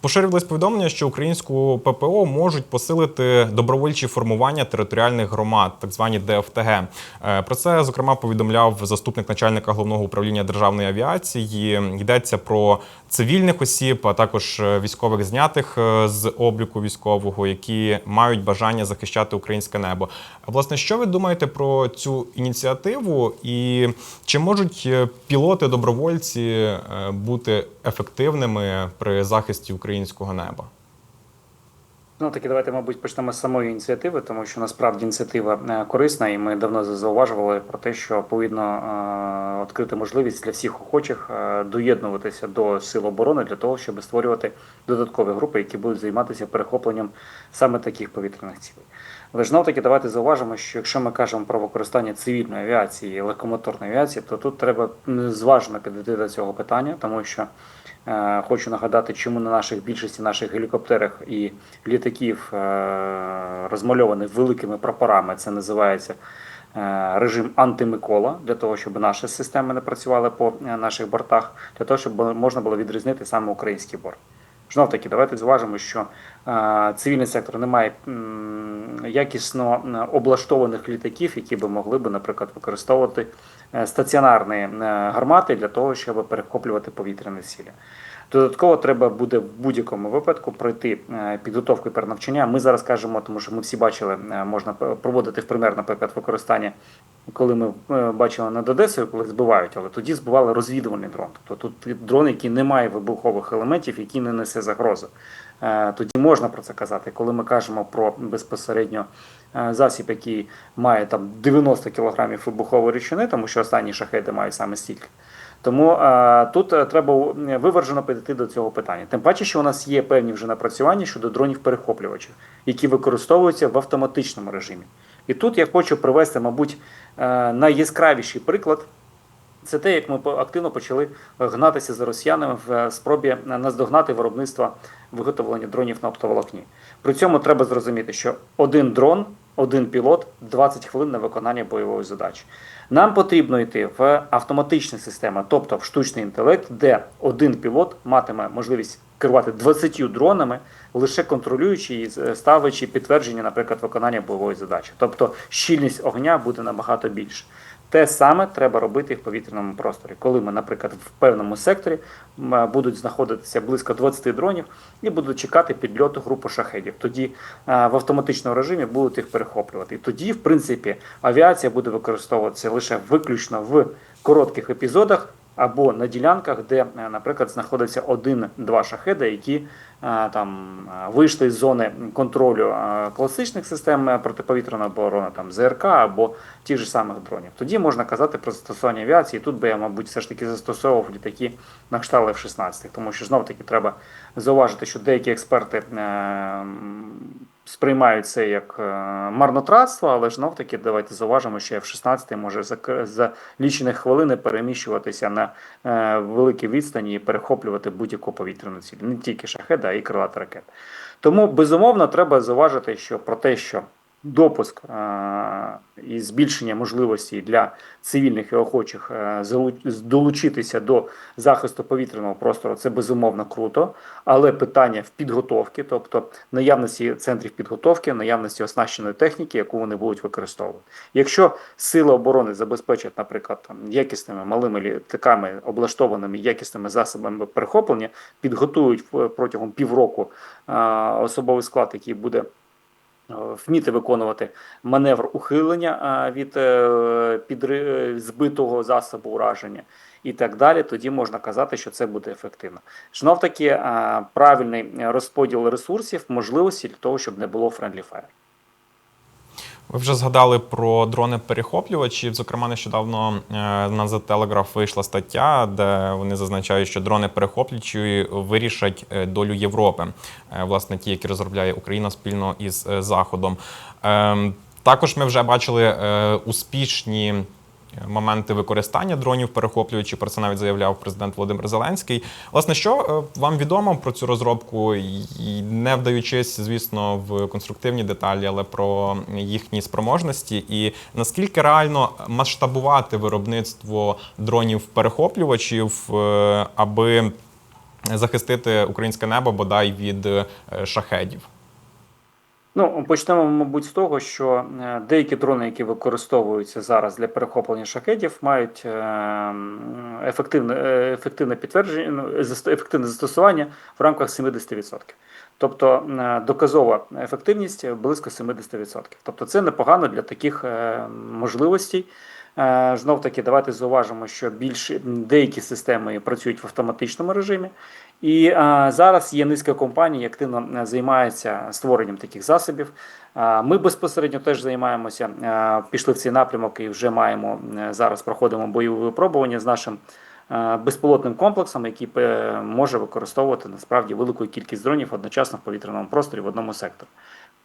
Поширювалось повідомлення, що українську ППО можуть посилити добровольчі формування територіальних громад, так звані ДФТГ. Е, Про це зокрема повідомляв заступник начальника головного управління державної авіації. Йдеться про цивільних осіб, а також е, військових знятих е, з обліку військового, які мають бажання захищати українське небо. А, Власне, що ви думаєте про цю ініціативу, і чи можуть пілоти-добровольці е, бути ефективними при захисті українського неба? Ну таки давайте, мабуть, почнемо з самої ініціативи, тому що насправді ініціатива е, корисна, і ми давно зауважували про те, що повинно е, відкрити можливість для всіх охочих е, доєднуватися до сил оборони для того, щоб створювати додаткові групи, які будуть займатися перехопленням саме таких повітряних цілей. Але ж таки давайте зауважимо, що якщо ми кажемо про використання цивільної авіації легкомоторної авіації, то тут треба зважено підійти до цього питання, тому що хочу нагадати, чому на наших більшості наших гелікоптерах і літаків е, розмальовані великими прапорами. Це називається е, режим антимикола, для того, щоб наші системи не працювали по е, наших бортах, для того, щоб можна було відрізнити саме український борт. Знов таки, давайте зважимо, що е, цивільний сектор не має якісно е, облаштованих літаків, які би могли би, наприклад, використовувати е, стаціонарні е, гармати для того, щоб перехоплювати повітряне сілі. Додатково треба буде в будь-якому випадку пройти е, підготовку і перенавчання. Ми зараз кажемо, тому що ми всі бачили, е, можна проводити в пример, наприклад, використання, коли ми е, бачили над Одесою, коли збивають, але тоді збивали розвідувальний дрон. Тобто тут дрон, який не має вибухових елементів, який не несе загрозу. Е, Тоді можна про це казати. Коли ми кажемо про безпосередньо засіб, який має там 90 кг вибухової речовини, тому що останні шахеди мають саме стільки. Тому е, тут е, треба виважено підійти до цього питання. Тим паче, що у нас є певні вже напрацювання щодо дронів-перехоплювачів, які використовуються в автоматичному режимі. І тут я хочу привести, мабуть, е, найяскравіший приклад. Це те, як ми активно почали гнатися за росіянами в е, спробі наздогнати виробництво виготовлення дронів на оптоволокні. При цьому треба зрозуміти, що один дрон, один пілот 20 хвилин на виконання бойової задачі. Нам потрібно йти в автоматичні системи, тобто в штучний інтелект, де один пілот матиме можливість керувати 20 дронами, лише контролюючи і ставлячи підтвердження, наприклад, виконання бойової задачі. Тобто щільність огня буде набагато більше. Те саме треба робити і в повітряному просторі. Коли ми, наприклад, в певному секторі будуть знаходитися близько 20 дронів і будуть чекати підльоту групи шахедів. Тоді в автоматичному режимі будуть їх перехоплювати. І тоді, в принципі, авіація буде використовуватися лише виключно в коротких епізодах. Або на ділянках, де, е, наприклад, знаходиться один-два шахеди, які там вийшли з зони контролю класичних систем е, протиповітряної оборони, там ЗРК або тих же самих дронів. Тоді можна казати про застосування авіації. Тут би я, мабуть, все ж таки застосовував літаки на кшталт F-16, тому що знов таки треба зауважити, що деякі експерти е, сприймають це як е, марнотратство, але знов таки давайте зауважимо, що F-16 може за, за лічені хвилини переміщуватися на е, великі відстані і перехоплювати будь-яку повітряну ціль, не тільки шахеда, а й крилати ракет. Тому безумовно треба зауважити, що про те, що допуск е, і збільшення можливостей для цивільних і охочих е, долучитися до захисту повітряного простору це безумовно круто, але питання в підготовці, тобто наявності центрів підготовки, наявності оснащеної техніки, яку вони будуть використовувати. Якщо сили оборони забезпечать, наприклад, там, якісними малими літаками, облаштованими якісними засобами перехоплення, підготують протягом півроку е, особовий склад, який буде вміти виконувати маневр ухилення е, від е, підри... збитого засобу ураження і так далі, тоді можна казати, що це буде ефективно. Знов таки е, правильний розподіл ресурсів, можливості для того, щоб не було friendly fire. Ви вже згадали про дрони-перехоплювачі. Зокрема, нещодавно е, на The Telegraph вийшла стаття, де вони зазначають, що дрони-перехоплювачі вирішать е, долю Європи, Е, власне, ті, які розробляє Україна спільно із Заходом. Ем, Також ми вже бачили успішні. Моменти використання дронів перехоплюючи про це навіть заявляв президент Володимир Зеленський. Власне, що е, вам відомо про цю розробку, і не вдаючись, звісно, в конструктивні деталі, але про їхні спроможності, і наскільки реально масштабувати виробництво дронів перехоплювачів, е, аби захистити українське небо бодай від е, шахедів? Ну, почнемо, мабуть, з того, що е, деякі дрони, які використовуються зараз для перехоплення шахедів, мають е, ефективне, е, ефективне підтвердження, ну, ефективне застосування в рамках 70%. Тобто доказова ефективність близько 70%. Тобто це непогано для таких можливостей. Знов таки, давайте зауважимо, що більш деякі системи працюють в автоматичному режимі, і а, зараз є низка компаній, активно е, займаються створенням таких засобів. А, ми безпосередньо теж займаємося, а, пішли в цей напрямок і вже маємо е, зараз проходимо бойові випробування з нашим а, безпілотним комплексом, який е, може використовувати насправді велику кількість дронів одночасно в повітряному просторі в одному секторі.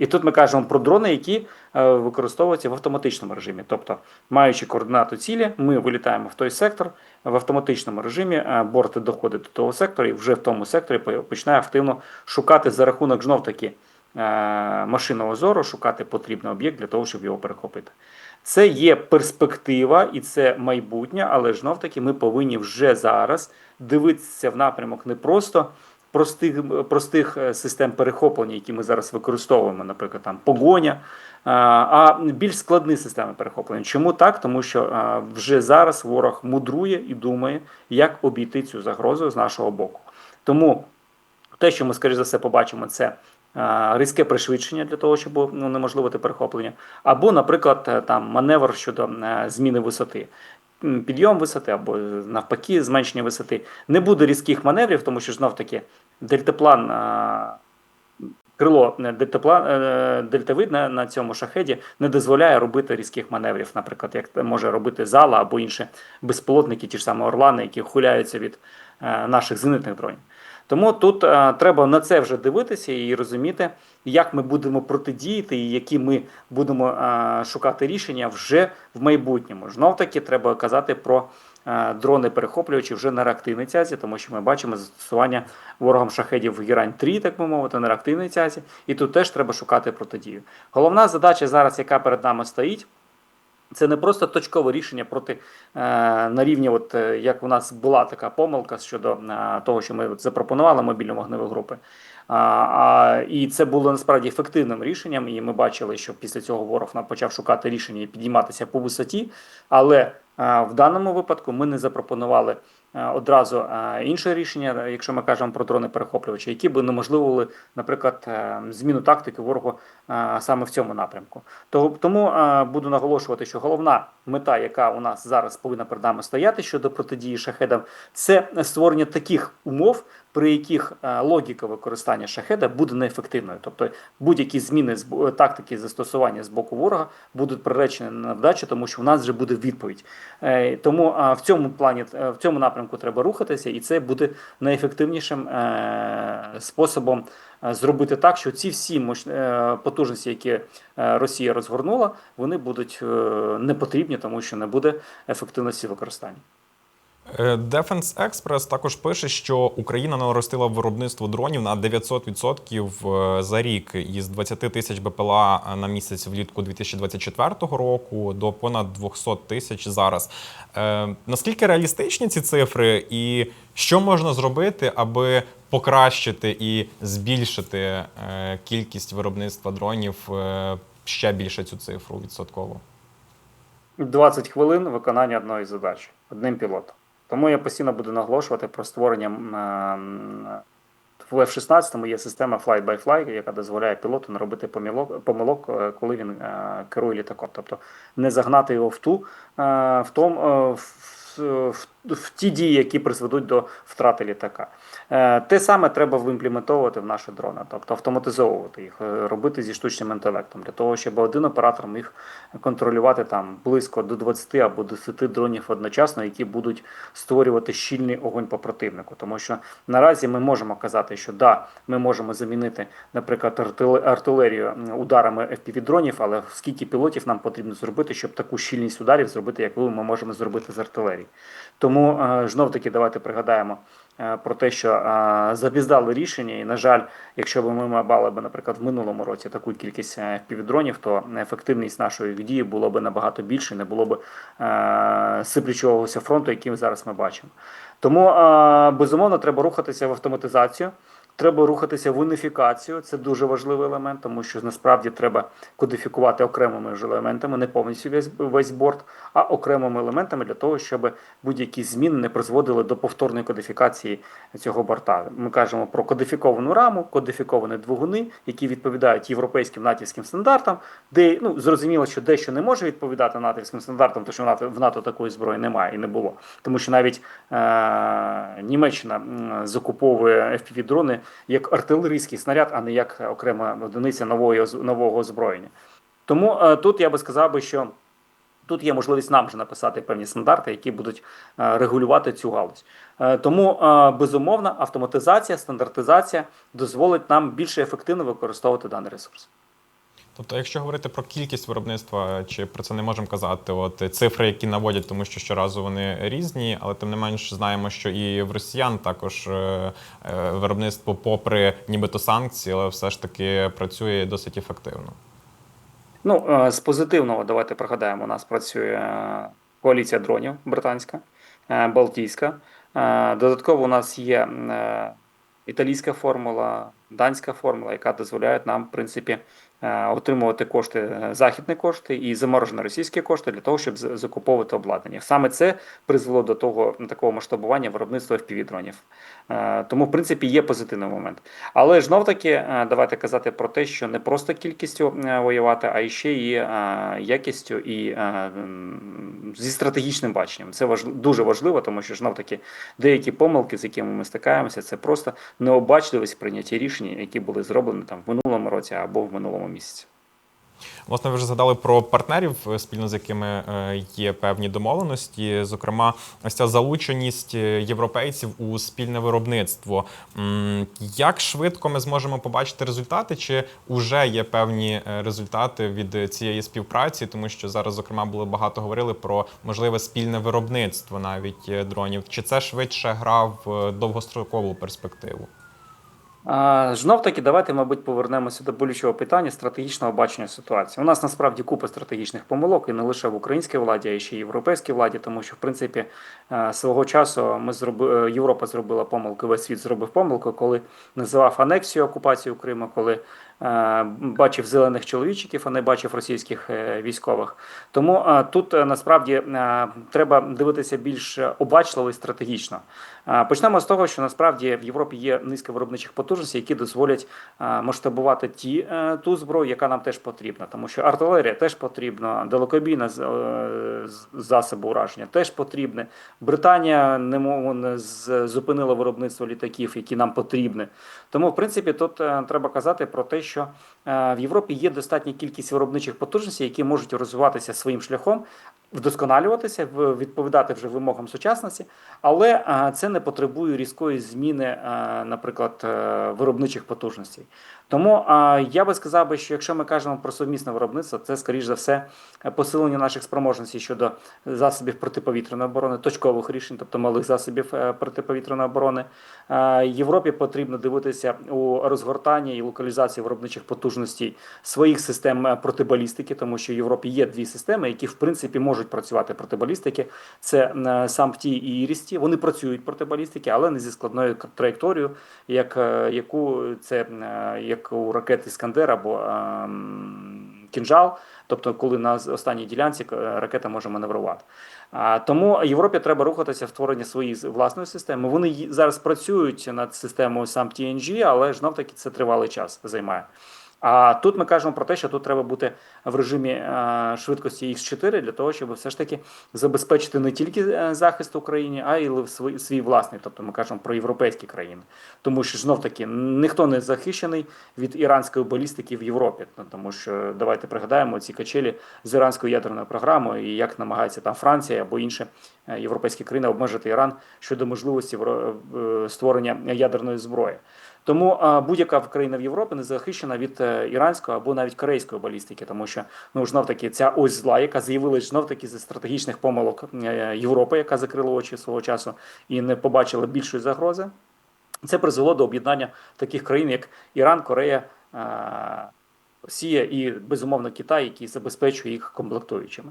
І тут ми кажемо про дрони, які е, використовуються в автоматичному режимі. Тобто, маючи координату цілі, ми вилітаємо в той сектор в автоматичному режимі. е, Борт доходить до того сектора, і вже в тому секторі починає активно шукати за рахунок знов таки е, машинного зору, шукати потрібний об'єкт для того, щоб його перехопити. Це є перспектива і це майбутнє, але знов таки ми повинні вже зараз дивитися в напрямок не просто простих, простих е, систем перехоплення, які ми зараз використовуємо, наприклад, там погоня, е, а більш складні системи перехоплення. Чому так? Тому що е, вже зараз ворог мудрує і думає, як обійти цю загрозу з нашого боку. Тому те, що ми, скоріш за все, побачимо, це різке пришвидшення для того, щоб ну, унеможливити перехоплення, або, наприклад, там маневр щодо зміни висоти. Підйом висоти або навпаки зменшення висоти. Не буде різких маневрів, тому що знов таки дельтаплан, крило е, дельтаплан, е, дельтавид на, на цьому шахеді не дозволяє робити різких маневрів, наприклад, як може робити зала або інші безпілотники, ті ж самі орлани, які хуляються від е, наших зенитних дронів. Тому тут е, треба на це вже дивитися і розуміти, як ми будемо протидіяти, і які ми будемо е, шукати рішення вже в майбутньому. Знов таки треба казати про е, дрони перехоплювачі вже на реактивній тязі, тому що ми бачимо застосування ворогом шахедів в Герань 3, так би мовити, на реактивній тязі, і тут теж треба шукати протидію. Головна задача зараз, яка перед нами стоїть. Це не просто точкове рішення проти е, на рівні, от е, як у нас була така помилка щодо е, того, що ми запропонували мобільну вогневу групи. А, і це було насправді ефективним рішенням. І ми бачили, що після цього ворог нам почав шукати рішення і підійматися по висоті. Але в даному випадку ми не запропонували одразу е, інше рішення, якщо ми кажемо про дрони перехоплювачі, які би неможливили, наприклад, е, зміну тактики ворогу е, саме в цьому напрямку. Тому е, буду наголошувати, що головна мета, яка у нас зараз повинна перед нами стояти щодо протидії шахедам, це створення таких умов, при яких е, логіка використання шахеда буде неефективною. Тобто будь-які зміни з тактики застосування з боку ворога будуть приречені на вдачу, тому що у нас вже буде відповідь. Е, Тому е, в цьому плані е, в цьому напрямку треба рухатися, і це буде найефективнішим е, способом е, зробити так, що ці всі е, потужності, які е, Росія розгорнула, вони будуть е, не потрібні, тому що не буде ефективності використання. Е, Defense Express також пише, що Україна наростила виробництво дронів на 900% е, за рік із 20 тисяч БПЛА на місяць влітку 2024 року до понад 200 тисяч зараз. Е, Наскільки реалістичні ці цифри, і що можна зробити, аби покращити і збільшити кількість виробництва дронів ще більше цю цифру відсотково? 20 хвилин виконання одної задачі одним пілотом. Тому я постійно буду наголошувати про створення е, в F-16 є система fly-by-fly, яка дозволяє пілоту не робити помилок, помилок, е, коли він е, керує літаком. Тобто не загнати його в ту в том, в, в, в ті дії, які призведуть до втрати літака. Е, Те саме треба імплементовувати в наші дрони, тобто автоматизовувати їх, е, робити зі штучним інтелектом, для того, щоб один оператор міг контролювати там близько до 20 або 10 дронів одночасно, які будуть створювати щільний огонь по противнику. Тому що наразі ми можемо казати, що да, ми можемо замінити, наприклад, артиле- артилерію ударами fpv дронів, але скільки пілотів нам потрібно зробити, щоб таку щільність ударів зробити, як ми можемо зробити з артилерії. Тому знов таки давайте пригадаємо е, про те, що е, запіздали рішення, і на жаль, якщо б ми мали б, наприклад, в минулому році таку кількість півдронів, то ефективність нашої дії було б набагато більше, не було б е, сиплючогося фронту, яким зараз ми бачимо. Тому е, безумовно треба рухатися в автоматизацію. Треба рухатися в уніфікацію. Це дуже важливий елемент, тому що насправді треба кодифікувати окремими ж елементами, не повністю весь, весь борт, а окремими елементами для того, щоб будь-які зміни не призводили до повторної кодифікації цього борта. Ми кажемо про кодифіковану раму, кодифіковані двигуни, які відповідають європейським натівським стандартам, де ну зрозуміло, що дещо не може відповідати натівським стандартам, тому що в НАТО, такої зброї немає і не було. Тому що навіть е- Німеччина закуповує FPV-дрони як артилерійський снаряд, а не як окрема одиниця нової, нового озброєння. Тому е, тут я би сказав би, що тут є можливість нам вже написати певні стандарти, які будуть е, регулювати цю галузь. Е, тому безумовно автоматизація, стандартизація дозволить нам більше ефективно використовувати даний ресурс. Тобто, якщо говорити про кількість виробництва, чи про це не можемо казати? От цифри, які наводять, тому що щоразу вони різні, але тим не менш знаємо, що і в росіян також е, е, виробництво, попри нібито санкції, але все ж таки працює досить ефективно. Ну, е, з позитивного давайте пригадаємо, у нас працює коаліція дронів британська, Балтійська. Додатково у нас є італійська формула, данська формула, яка дозволяє нам, в принципі, отримувати кошти, е, західні кошти і заморожені російські кошти для того, щоб закуповувати обладнання. Саме це призвело до того такого масштабування виробництва FPV-дронів. Е, Тому, в принципі, є позитивний момент. Але знов таки, е, давайте казати про те, що не просто кількістю е, воювати, а ще і е, якістю і е, зі стратегічним баченням. Це важ... дуже важливо, тому що знов таки деякі помилки, з якими ми стикаємося, це просто необачливість прийняття рішень, які були зроблені там в минулому році або в минулому місяці. Власне, ви вже згадали про партнерів, е, спільно з якими е, є певні домовленості. Зокрема, ось ця залученість е, європейців у спільне виробництво. Як швидко ми зможемо побачити результати? Чи вже є певні результати від цієї співпраці? Тому що зараз, зокрема, було багато говорили про можливе спільне виробництво навіть дронів. Чи це швидше гра в довгострокову перспективу? Знов таки, давайте, мабуть, повернемося до болючого питання стратегічного бачення ситуації. У нас насправді купа стратегічних помилок, і не лише в українській владі, а й ще й європейській владі, тому що, в принципі, е, свого часу ми зроби, е, Європа зробила помилку, весь світ зробив помилку, коли називав анексію окупацію Криму, коли бачив зелених чоловічиків, а не бачив російських е, військових. Тому е, тут е, насправді е, треба дивитися більш обачливо і стратегічно. Е, Почнемо з того, що насправді в Європі є низка виробничих потужностей, які дозволять е, масштабувати ті е, ту зброю, яка нам теж потрібна, тому що артилерія теж потрібна, далекобійна е, засоби ураження теж потрібне. Британія не зупинила виробництво літаків, які нам потрібні. Тому, в принципі, тут е, треба казати про те, що е, в Європі є достатня кількість виробничих потужностей, які можуть розвиватися своїм шляхом, вдосконалюватися, відповідати вже вимогам сучасності, але е, це не потребує різкої зміни, е, наприклад, виробничих потужностей. Тому я би сказав би, що якщо ми кажемо про сумісне виробництво, це скоріш за все посилення наших спроможностей щодо засобів протиповітряної оборони, точкових рішень, тобто малих засобів протиповітряної оборони. Європі потрібно дивитися у розгортанні і локалізації виробничих потужностей своїх систем е, протибалістики, тому що в Європі є дві системи, які в принципі можуть працювати проти балістики. Це е, САМПТІ і Ірісті. Вони працюють проти балістики, але не зі складною траєкторією, як е, яку це як у ракет Іскандер або кінжал. Тобто, коли на останній ділянці ракета може маневрувати. Тому Європі треба рухатися в створення своєї власної системи. Вони зараз працюють над системою сам TNG, але знов таки це тривалий час займає. А тут ми кажемо про те, що тут треба бути в режимі е, швидкості X4 для того, щоб все ж таки забезпечити не тільки е, захист Україні, а й свій, власний. Тобто ми кажемо про європейські країни. Тому що знов таки ніхто не захищений від іранської балістики в Європі. Ну, Тому що давайте пригадаємо ці качелі з іранською ядерною програмою і як намагається там Франція або інші е, європейські країни обмежити Іран щодо можливості створення ядерної зброї. Тому будь-яка країна в Європі не захищена від е, іранської або навіть корейської балістики, тому що ну знов таки ця ось зла, яка з'явилась знов таки зі стратегічних помилок е, Європи, яка закрила очі свого часу і не побачила більшої загрози. Це призвело до об'єднання таких країн, як Іран, Корея, е, Росія і безумовно Китай, який забезпечує їх комплектуючими.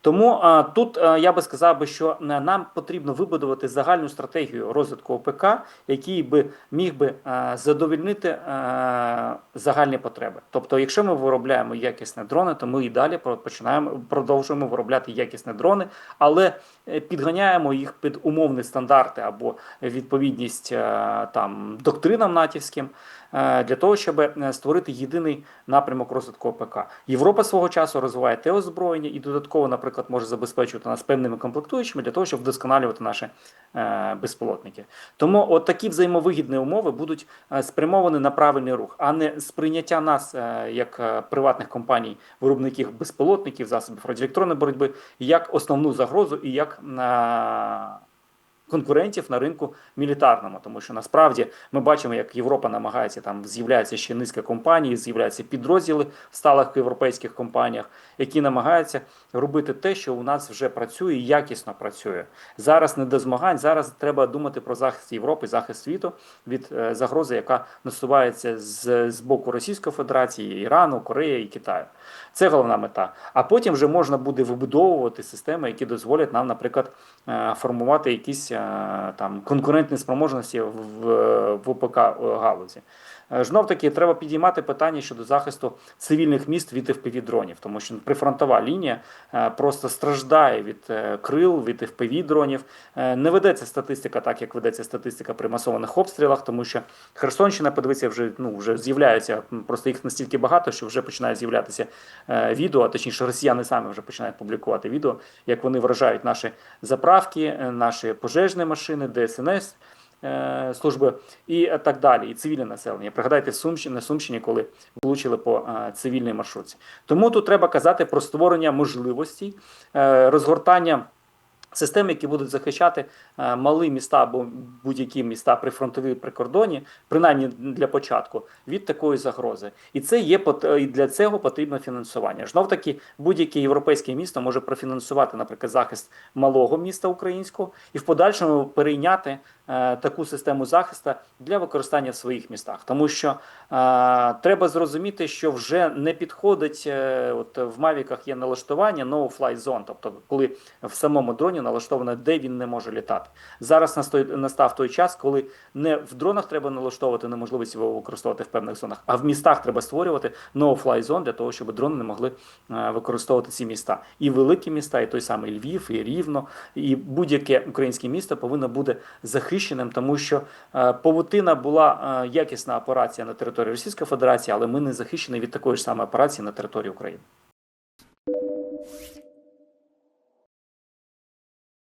Тому а, тут а, я би сказав би, що е, нам потрібно вибудувати загальну стратегію розвитку ОПК, який би міг би а, задовольнити а, загальні потреби. Тобто, якщо ми виробляємо якісні дрони, то ми і далі починаємо продовжуємо виробляти якісні дрони, але е, підганяємо їх під умовні стандарти або відповідність е, там доктринам натівським е, для того, щоб е, створити єдиний напрямок розвитку ОПК. Європа свого часу розвиває те озброєння і додатково, наприклад, може забезпечувати нас певними комплектуючими для того, щоб вдосконалювати наші е, безпілотники. Тому от такі взаємовигідні умови будуть е, спрямовані на правильний рух, а не сприйняття нас е, як е, приватних компаній, виробників безпілотників, засобів радіоелектронної боротьби як основну загрозу і як конкурентів на ринку мілітарному, тому що насправді ми бачимо, як Європа намагається там з'являється ще низка компаній, з'являються підрозділи в сталих європейських компаніях, які намагаються робити те, що у нас вже працює якісно працює. Зараз не до змагань. Зараз треба думати про захист Європи, захист світу від е, загрози, яка насувається з, з боку Російської Федерації, Ірану, Кореї і Китаю. Це головна мета. А потім вже можна буде вибудовувати системи, які дозволять нам, наприклад, формувати якісь е, там конкурентні спроможності в, в ОПК галузі. Е, Знов таки треба підіймати питання щодо захисту цивільних міст від fpv дронів, тому що прифронтова лінія е, просто страждає від е, крил, від fpv дронів. Е, Не ведеться статистика так, як ведеться статистика при масованих обстрілах, тому що Херсонщина, подивіться, вже ну вже з'являються просто їх настільки багато, що вже починає з'являтися е, відео, а точніше, росіяни самі вже починають публікувати відео, як вони вражають наші заправки, е, наші пожежні машини, ДСНС е, служби і так далі, і цивільне населення. Пригадайте в Сумщині, на Сумщині, коли влучили по е, цивільній маршрутці. Тому тут треба казати про створення можливостей, е, розгортання. Систем, які будуть захищати е, малі міста або будь-які міста при фронтовій прикордоні, принаймні для початку, від такої загрози. І це є і для цього потрібно фінансування. Знов таки, будь-яке європейське місто може профінансувати, наприклад, захист малого міста українського і в подальшому перейняти таку систему захисту для використання в своїх містах. Тому що е, треба зрозуміти, що вже не підходить. Е, от в Мавіках є налаштування no-fly zone, тобто коли в самому дроні налаштовано, де він не може літати. Зараз настав той час, коли не в дронах треба налаштовувати неможливість його використовувати в певних зонах, а в містах треба створювати no-fly zone для того, щоб дрони не могли е, використовувати ці міста. І великі міста, і той самий Львів, і Рівно, і будь-яке українське місто повинно бути захищеним, тому що повутина павутина була е, якісна операція на території Російської Федерації, але ми не захищені від такої ж самої операції на території України.